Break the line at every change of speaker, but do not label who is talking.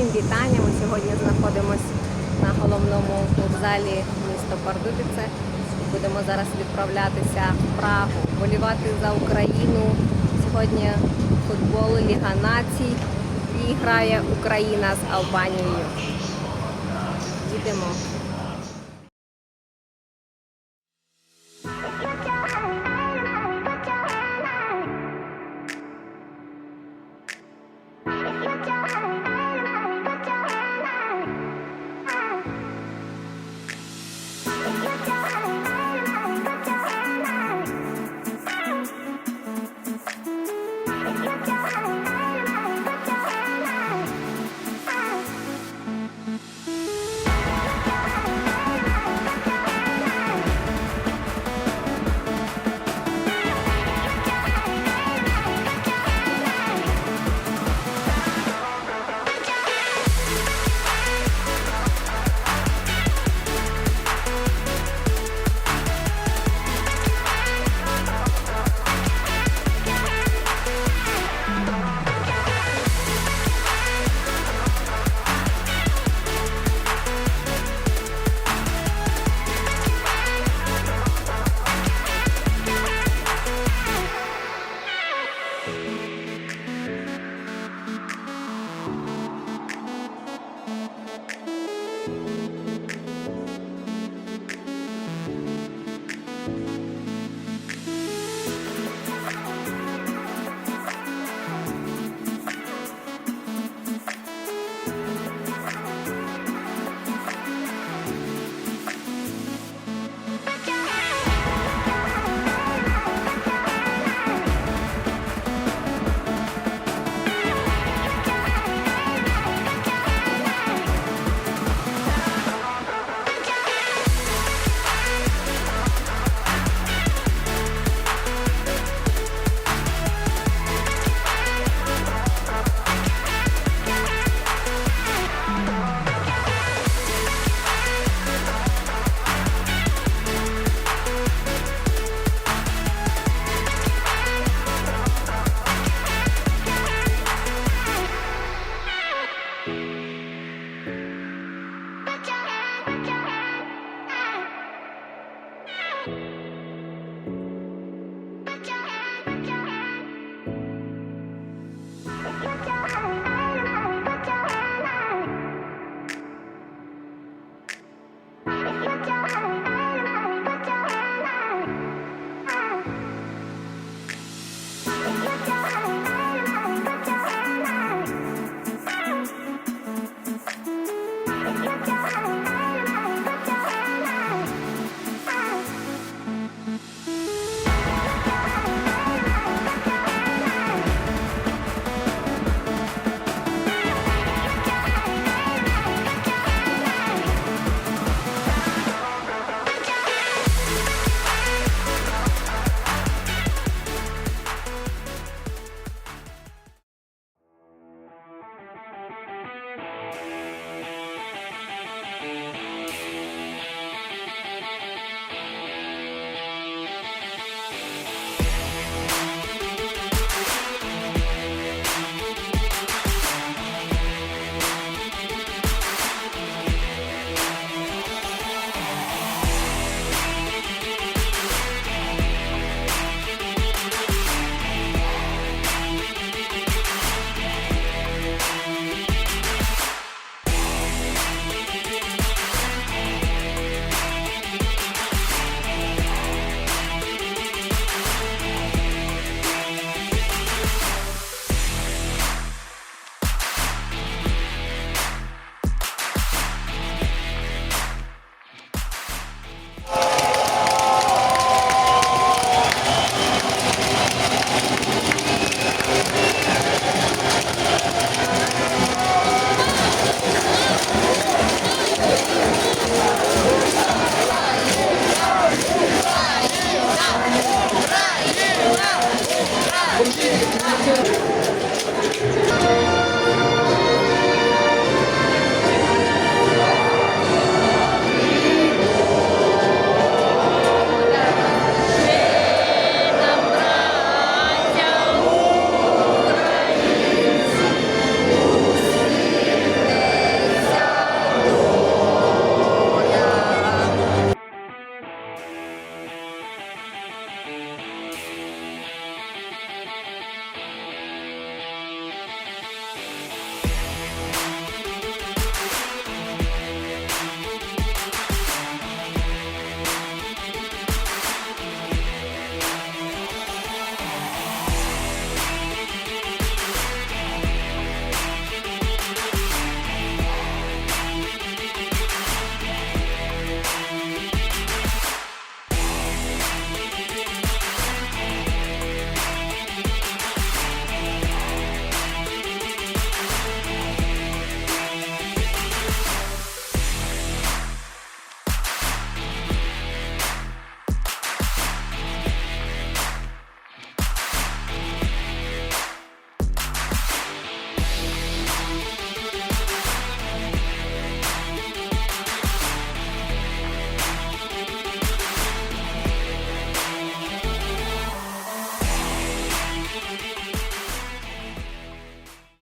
Всім вітання. Ми сьогодні знаходимося на головному вокзалі міста Пардубіце. Будемо зараз відправлятися в Прагу, болівати за Україну. Сьогодні футбол Ліга Націй і грає Україна з Албанією. Їдемо.